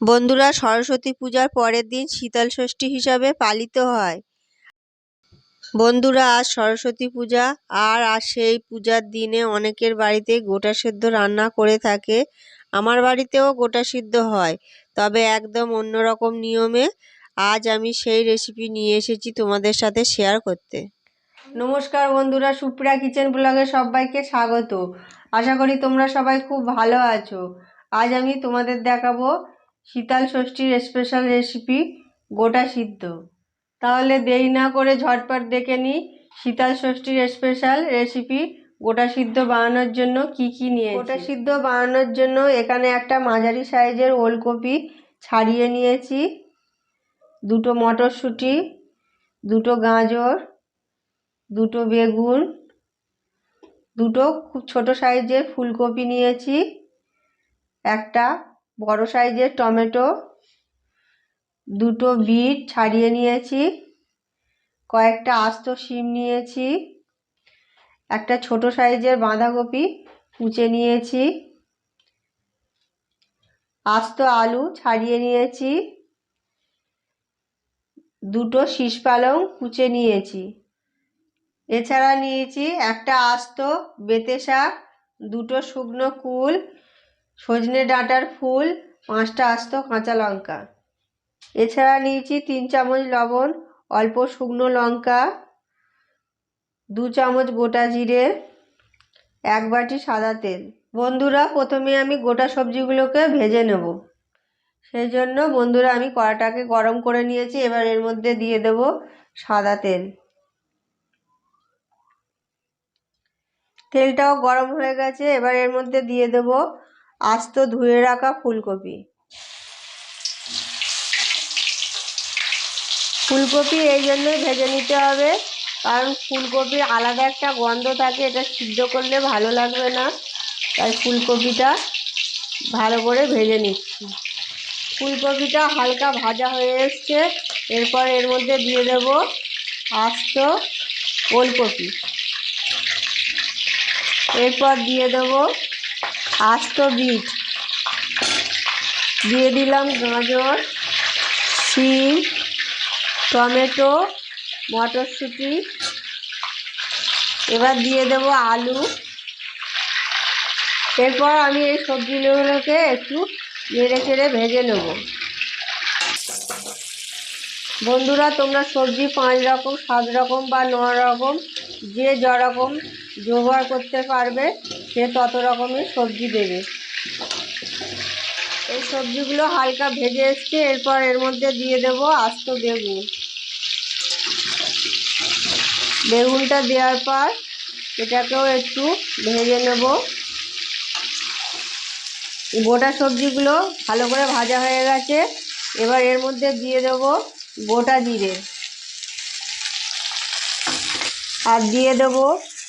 বন্ধুরা, সরস্বতী পূজার পরের দিন শীতল ষষ্ঠী হিসাবে পালিত হয়। বন্ধুরা, আজ সরস্বতী পূজা, আর আজ সেই পূজার দিনে অনেকের বাড়িতে গোটা সেদ্ধ রান্না করে থাকে। আমার বাড়িতেও গোটা সিদ্ধ হয়, তবে একদম অন্যরকম নিয়মে আজ আমি সেই রেসিপি নিয়ে এসেছি তোমাদের সাথে শেয়ার করতে। নমস্কার বন্ধুরা, সুপ্রিয়া কিচেন ব্লগে সবাইকে স্বাগত। আশা করি তোমরা সবাই খুব ভালো আছো। আজ আমি তোমাদের দেখাবো শীতল ষষ্ঠীর স্পেশাল রেসিপি গোটা সিদ্ধ। তাহলে দেরি না করে ঝটপট দেখে নিই শীতল ষষ্ঠীর স্পেশাল রেসিপি গোটা সিদ্ধ বানানোর জন্য কি কি নিয়ে গোটা সিদ্ধ বানানোর জন্য এখানে একটা মাঝারি সাইজের ওলকপি ছাড়িয়ে নিয়েছি। দুটো মটরশুঁটি, দুটো গাজর, দুটো বেগুন, দুটো খুব ছোট সাইজের ফুলকপি নিয়েছি, একটা বড় সাইজের টমেটো, দুটো বিট ছাড়িয়ে নিয়েছি, কয়েকটা আস্ত শিম নিয়েছি, একটা ছোট সাইজের বাঁধাকপি কুচে নিয়েছি, আস্ত আলু ছাড়িয়ে নিয়েছি, দুটো শীষ পালং কুচে নিয়েছি। এছাড়া নিয়েছি একটা আস্ত বেতে শাক দুটো শুকনো কুল সজনে ডাঁটার ফুল, পাঁচটা আস্ত কাঁচা লঙ্কা। এছাড়া নিয়েছি তিন চামচ লবণ, অল্প শুকনো লঙ্কা, দু চামচ গোটা জিরে, এক বাটি সাদা তেল। বন্ধুরা, প্রথমে আমি গোটা সবজিগুলোকে ভেজে নেব। সেই জন্য বন্ধুরা, আমি কড়াটাকে গরম করে নিয়েছি, এবার এর মধ্যে দিয়ে দেব সাদা তেল। তেলটাও গরম হয়ে গেছে, এবার এর মধ্যে দিয়ে দেব আস্ত ধুয়ে রাখা ফুলকপি। ফুলকপি এই জন্যই ভেজে নিতে হবে, কারণ ফুলকপির আলাদা একটা গন্ধ থাকে, এটা সিদ্ধ করলে ভালো লাগবে না। তাই ফুলকপিটা ভালো করে ভেজে নিচ্ছি। ফুলকপিটা হালকা ভাজা হয়ে এসছে, এরপর এর মধ্যে দিয়ে দেব আস্ত ওলকপি। এরপর দিয়ে দেব আস্ত বিট। দিয়ে দিলাম গাজর, শিম, টমেটো, মটরশুঁটি। এবার দিয়ে দেব আলু। এরপর আমি এই সবজিগুলোকে একটু নেড়ে চেড়ে ভেজে নেব। বন্ধুরা, তোমরা সবজি পাঁচ রকম সাত রকম বা ন রকম যে যরকম, জোগাড় করতে পারবে। সে তত রকমের সবজি দেবে। এই সবজিগুলো হালকা ভেজে এসছে, এরপর এর মধ্যে দিয়ে দেব আস্ত বেগুন। বেগুনটা দেওয়ার পর এটাকেও একটু ভেজে নেব। গোটা সবজিগুলো ভালো করে ভাজা হয়ে গেছে, এবার এর মধ্যে দিয়ে দেব গোটা জিরে। আর দিয়ে দেব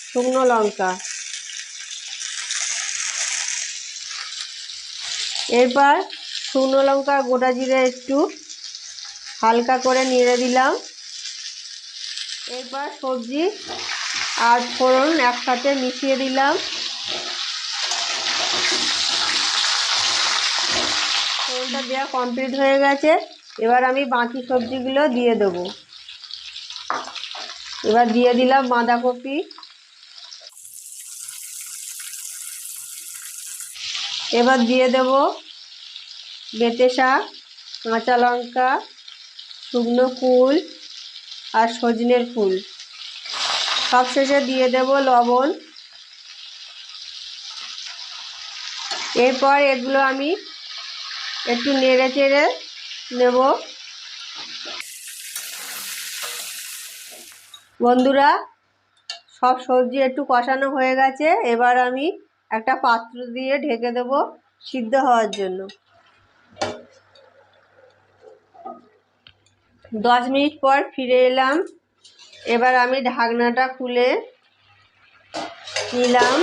শুকনো লঙ্কা। এরপর শুকনো লঙ্কা, গোটা জিরে একটু হালকা করে নেড়ে দিলাম। এরপর সবজি আর ফোড়ন একসাথে মিশিয়ে দিলাম। ফোড়নটা দেওয়া কমপ্লিট হয়ে গেছে। এবার আমি বাকি সবজিগুলো দিয়ে দেবো। এবার দিয়ে দিলাম বাঁধাকপি। এবার দিয়ে দেব বেতে শাক, কাঁচা লঙ্কা, শুকনো ফুল আর সজনের ফুল। সবশেষে দিয়ে দেব লবণ। এরপর এগুলো আমি একটু নেড়ে চেড়ে নেব। বন্ধুরা, সব সবজি একটু কষানো হয়ে গেছে। এবার আমি একটা পাত্র দিয়ে ঢেকে দেব সিদ্ধ হওয়ার জন্য। দশ মিনিট পর ফিরে এলাম। এবার আমি ঢাকনাটা খুলে নিলাম।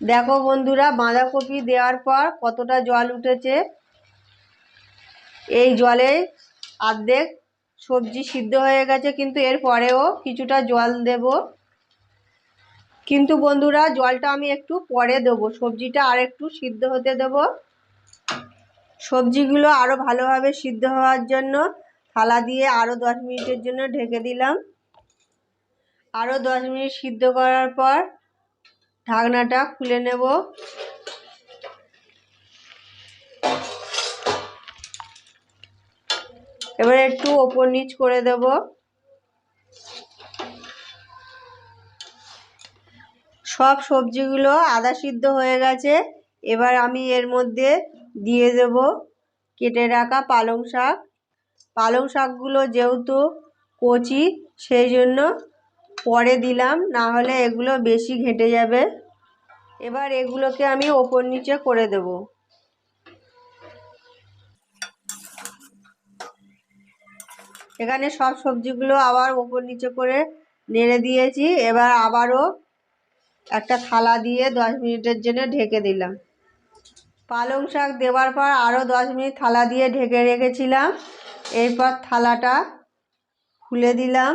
দেখো বন্ধুরা, বাঁধাকপি দেওয়ার পর কতটা জল উঠেছে। এই জলে অর্ধেক সবজি সিদ্ধ হয়ে গেছে, কিন্তু এর পরেও কিছুটা জল দেব। কিন্তু বন্ধুরা, জলটা আমি একটু পরে দেবো। সবজিটা আর একটু সিদ্ধ হতে দেব। সবজিগুলো আরও ভালোভাবে সিদ্ধ হওয়ার জন্য থালা দিয়ে আরও দশ মিনিটের জন্য ঢেকে দিলাম। আরও দশ মিনিট সিদ্ধ করার পর ঢাকনাটা খুলে নেব। এবার একটু ওপর নিচ করে দেব। সব সবজিগুলো আদা সিদ্ধ হয়ে গেছে। এবার আমি এর মধ্যে দিয়ে দেব কেটে রাখা পালং শাক। পালং শাকগুলো যেহেতু কচি, সেই জন্য পরে দিলাম, না হলে এগুলো বেশি ঘেঁটে যাবে। এবার এগুলোকে আমি ওপর নিচে করে দেব। এখানে সব সবজিগুলো আবার ওপর নিচে করে নেড়ে দিয়েছি। এবার আবারও একটা থালা দিয়ে দশ মিনিটের জন্য ঢেকে দিলাম। পালং শাক দেওয়ার পর আরও দশ মিনিট থালা দিয়ে ঢেকে রেখেছিলাম। এরপর থালাটা খুলে দিলাম।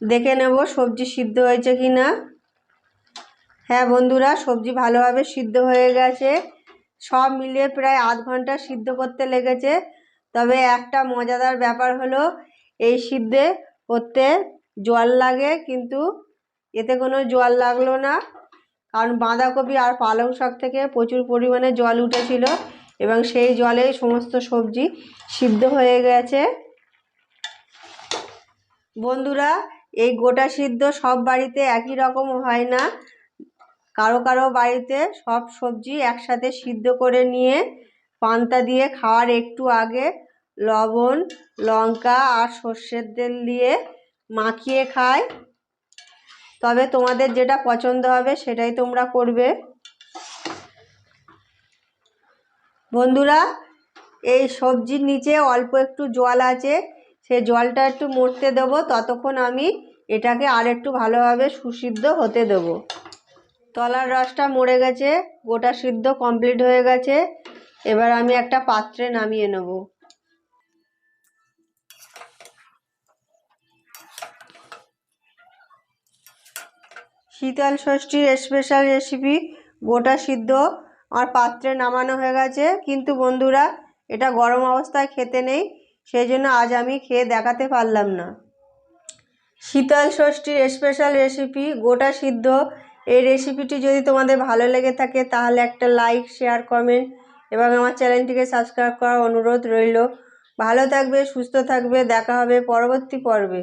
দেখে নেব সবজি সিদ্ধ হয়েছে কি না হ্যাঁ বন্ধুরা, সবজি ভালোভাবে সিদ্ধ হয়ে গেছে। সব মিলিয়ে প্রায় আধ ঘণ্টা সিদ্ধ করতে লেগেছে। তবে একটা মজাদার ব্যাপার হলো, এই সিদ্ধে করতে জল লাগে, কিন্তু এতে কোনো জল লাগল না। কারণ বাঁধাকপি আর পালং শাক থেকে প্রচুর পরিমাণে জল উঠেছিল এবং সেই জলেই সমস্ত সবজি সিদ্ধ হয়ে গেছে। বন্ধুরা, এই গোটা সিদ্ধ সব বাড়িতে একই রকম হয় না। কারও কারও বাড়িতে সব সবজি একসাথে সিদ্ধ করে নিয়ে পান্তা দিয়ে খাওয়ার একটু আগে লবণ, লঙ্কা আর সর্ষের তেল দিয়ে মাখিয়ে খায়। তবে তোমাদের যেটা পছন্দ হবে সেটাই তোমরা করবে। বন্ধুরা, এই সবজির নিচে অল্প একটু জল আছে, সে জলটা একটু মরতে দেবো, ততক্ষণ আমি এটাকে আর একটু ভালোভাবে সুসিদ্ধ হতে দেবো। তলার রসটা মরে গেছে, গোটা সিদ্ধ কমপ্লিট হয়ে গেছে, এবার আমি একটা পাত্রে নামিয়ে নেব। শীতল ষষ্ঠীর স্পেশাল রেসিপি গোটা সিদ্ধ আমার পাত্রে নামানো হয়ে গেছে। কিন্তু বন্ধুরা, এটা গরম অবস্থায় খেতে নেই সেই জন্য আজ আমি খেয়ে দেখাতে পারলাম না। শীতল ষষ্ঠীর স্পেশাল রেসিপি গোটা সিদ্ধ। এই রেসিপিটি যদি তোমাদের ভালো লেগে থাকে, তাহলে একটা লাইক শেয়ার কমেন্ট এবং আমার চ্যানেলটিকে সাবস্ক্রাইব করার অনুরোধ রইল। ভালো থাকবে, সুস্থ থাকবে, দেখা হবে পরবর্তী পর্বে।